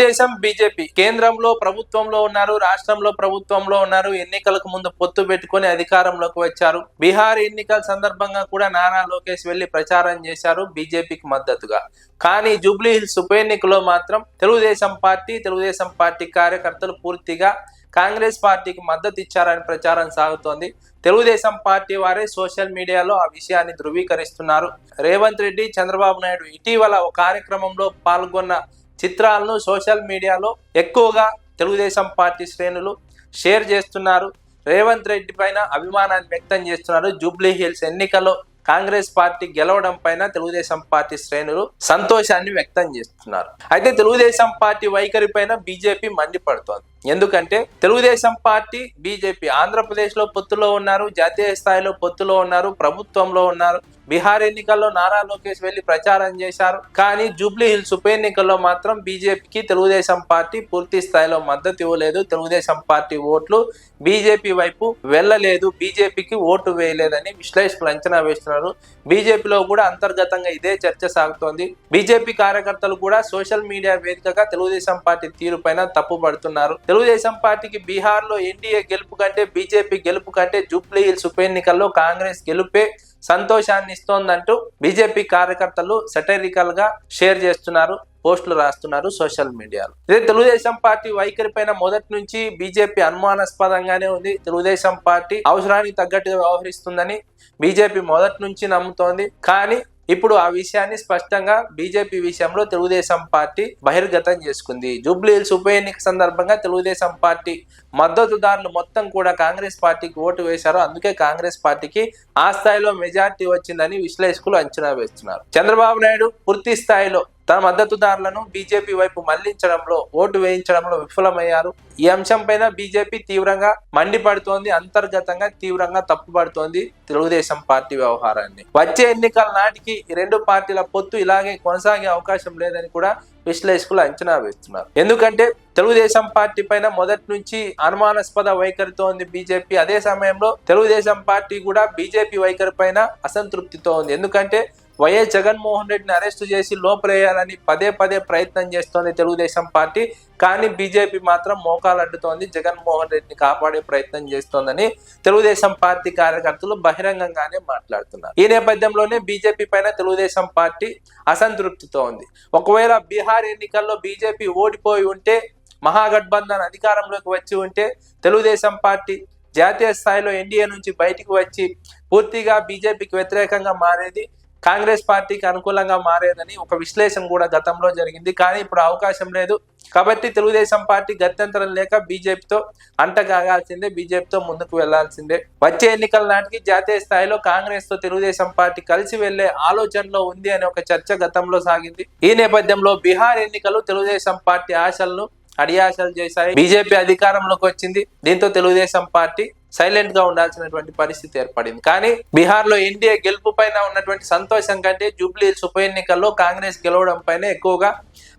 Telugu Desam BJP. కేంద్రంలో ప్రభుత్వంలో ఉన్నారు రాష్ట్రంలో ప్రభుత్వంలో ఉన్నారు ఎన్నికలకు ముందు పొత్తు పెట్టుకుని అధికారంలోకి వచ్చారు. బీహార్ ఎన్నికల సందర్భంగా కూడా నారా లోకేష్ వెళ్ళి ప్రచారం చేశారు బీజేపీకి మద్దతుగా. కానీ జూబ్లీ హిల్స్ ఉప ఎన్నికలో మాత్రం తెలుగుదేశం పార్టీ తెలుగుదేశం పార్టీ కార్యకర్తలు పూర్తిగా కాంగ్రెస్ పార్టీకి మద్దతు ఇచ్చారని ప్రచారం సాగుతోంది. తెలుగుదేశం పార్టీ వారే సోషల్ మీడియాలో ఆ విషయాన్ని ధృవీకరిస్తున్నారు. రేవంత్ రెడ్డి చంద్రబాబు నాయుడు ఇటీవల ఒక కార్యక్రమంలో పాల్గొన్న చిత్రాలను సోషల్ మీడియాలో ఎక్కువగా తెలుగుదేశం పార్టీ శ్రేణులు షేర్ చేస్తున్నారు. రేవంత్ రెడ్డి పైన అభిమానాన్ని వ్యక్తం చేస్తున్నారు. జూబ్లీ హిల్స్ ఎన్నికల్లో కాంగ్రెస్ పార్టీ గెలవడం పైన తెలుగుదేశం పార్టీ శ్రేణులు సంతోషాన్ని వ్యక్తం చేస్తున్నారు. అయితే తెలుగుదేశం పార్టీ వైఖరి పైన బీజేపీ మండిపడుతోంది. ఎందుకంటే తెలుగుదేశం పార్టీ బీజేపీ ఆంధ్రప్రదేశ్లో పొత్తులో ఉన్నారు జాతీయ స్థాయిలో పొత్తులో ఉన్నారు ప్రభుత్వంలో ఉన్నారు. బీహార్ ఎన్నికల్లో నారా లోకేష్ వెళ్ళి ప్రచారం చేశారు. కానీ జూబ్లీ హిల్స్ ఉప ఎన్నికల్లో మాత్రం బీజేపీకి తెలుగుదేశం పార్టీ పూర్తి స్థాయిలో మద్దతు ఇవ్వలేదు. తెలుగుదేశం పార్టీ ఓట్లు బీజేపీ వైపు వెళ్ళలేదు. బీజేపీకి ఓటు వేయలేదని విశ్లేషకులు అంచనా వేస్తున్నారు. బీజేపీలో కూడా అంతర్గతంగా ఇదే చర్చ సాగుతోంది. బీజేపీ కార్యకర్తలు కూడా సోషల్ మీడియా వేదికగా తెలుగుదేశం పార్టీ తీరు పైన తప్పుపడుతున్నారు తెలుగుదేశం పార్టీకి బీహార్లో ఎన్డీఏ గెలుపు కంటే బీజేపీ గెలుపు కంటే జూబ్లీ హిల్స్ ఉప ఎన్నికల్లో కాంగ్రెస్ గెలుపే సంతోషాన్ని ఇస్తోందంటూ బీజేపీ కార్యకర్తలు సెటరికల్గా షేర్ చేస్తున్నారు. పోస్టులు రాస్తున్నారు సోషల్ మీడియాలో. ఇదే తెలుగుదేశం పార్టీ వైఖరి పైన మొదటి నుంచి బీజేపీ అనుమానాస్పదంగానే ఉంది. తెలుగుదేశం పార్టీ అవసరానికి తగ్గట్టుగా వ్యవహరిస్తుందని బీజేపీ మొదటి నుంచి నమ్ముతోంది. కానీ ఇప్పుడు ఆ విషయాన్ని స్పష్టంగా బీజేపీ విషయంలో తెలుగుదేశం పార్టీ బహిర్గతం చేసుకుంది. జూబ్లీ హిల్స్ ఉప ఎన్నిక సందర్భంగా తెలుగుదేశం పార్టీ మద్దతుదారులు మొత్తం కూడా కాంగ్రెస్ పార్టీకి ఓటు వేశారు. అందుకే కాంగ్రెస్ పార్టీకి ఆ స్థాయిలో మెజార్టీ వచ్చిందని విశ్లేషకులు అంచనా వేస్తున్నారు. చంద్రబాబు నాయుడు పూర్తి స్థాయిలో తన మద్దతుదారులను బీజేపీ వైపు మళ్ళించడంలో ఓటు వేయించడంలో విఫలమయ్యారు. ఈ అంశం పైన బీజేపీ తీవ్రంగా మండిపడుతోంది. అంతర్గతంగా తీవ్రంగా తప్పుపడుతోంది తెలుగుదేశం పార్టీ వ్యవహారాన్ని. వచ్చే ఎన్నికల నాటికి ఈ రెండు పార్టీల పొత్తు ఇలాగే కొనసాగే అవకాశం లేదని కూడా విశ్లేషకులు అంచనా వేస్తున్నారు. ఎందుకంటే తెలుగుదేశం పార్టీ పైన మొదటి నుంచి అనుమానాస్పద వైఖరితో ఉంది బీజేపీ. అదే సమయంలో తెలుగుదేశం పార్టీ కూడా బీజేపీ వైఖరి పైన అసంతృప్తితో ఉంది. ఎందుకంటే వైఎస్ జగన్మోహన్ రెడ్డిని అరెస్టు చేసి లోపలేయాలని పదే పదే ప్రయత్నం చేస్తోంది తెలుగుదేశం పార్టీ. కానీ బీజేపీ మాత్రం మోకాలు అడ్డుతోంది. జగన్మోహన్ రెడ్డిని కాపాడే ప్రయత్నం చేస్తోందని తెలుగుదేశం పార్టీ కార్యకర్తలు బహిరంగంగానే మాట్లాడుతున్నారు. ఈ నేపథ్యంలోనే బీజేపీ పైన తెలుగుదేశం పార్టీ అసంతృప్తితో ఉంది. ఒకవేళ బీహార్ ఎన్నికల్లో బీజేపీ ఓడిపోయి ఉంటే మహాగఠబంధన్ అధికారంలోకి వచ్చి ఉంటే తెలుగుదేశం పార్టీ జాతీయ స్థాయిలో ఎన్డీఏ నుంచి బయటికి వచ్చి పూర్తిగా బీజేపీకి వ్యతిరేకంగా మారేది కాంగ్రెస్ పార్టీకి అనుకూలంగా మారేదని ఒక విశ్లేషణ కూడా గతంలో జరిగింది. కానీ ఇప్పుడు అవకాశం లేదు. కాబట్టి తెలుగుదేశం పార్టీ గత్యంతరం లేక బీజేపీతో అంటగాగాల్సిందే బీజేపీతో ముందుకు వెళ్ళాల్సిందే. వచ్చే ఎన్నికల నాటికి జాతీయ స్థాయిలో కాంగ్రెస్తో తెలుగుదేశం పార్టీ కలిసి వెళ్ళే ఆలోచనలో ఉంది అనే ఒక చర్చ గతంలో సాగింది. ఈ నేపథ్యంలో బీహార్ ఎన్నికలు తెలుగుదేశం పార్టీ ఆశలను అడియాశలు చేశాయి. బీజేపీ అధికారంలోకి వచ్చింది. దీంతో తెలుగుదేశం పార్టీ సైలెంట్గా ఉండాల్సినటువంటి పరిస్థితి ఏర్పడింది. కానీ బీహార్లో ఎన్డీఏ గెలుపు పైన ఉన్నటువంటి సంతోషం కంటే జూబ్లీస్ ఉప ఎన్నికల్లో కాంగ్రెస్ గెలవడం పైన ఎక్కువగా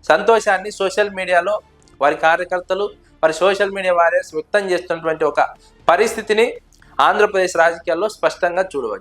సంతోషాన్ని సోషల్ మీడియాలో వారి కార్యకర్తలు వారి సోషల్ మీడియా వారియర్స్ వ్యక్తం చేస్తున్నటువంటి ఒక పరిస్థితిని ఆంధ్రప్రదేశ్ రాజకీయాల్లో స్పష్టంగా చూడవచ్చు.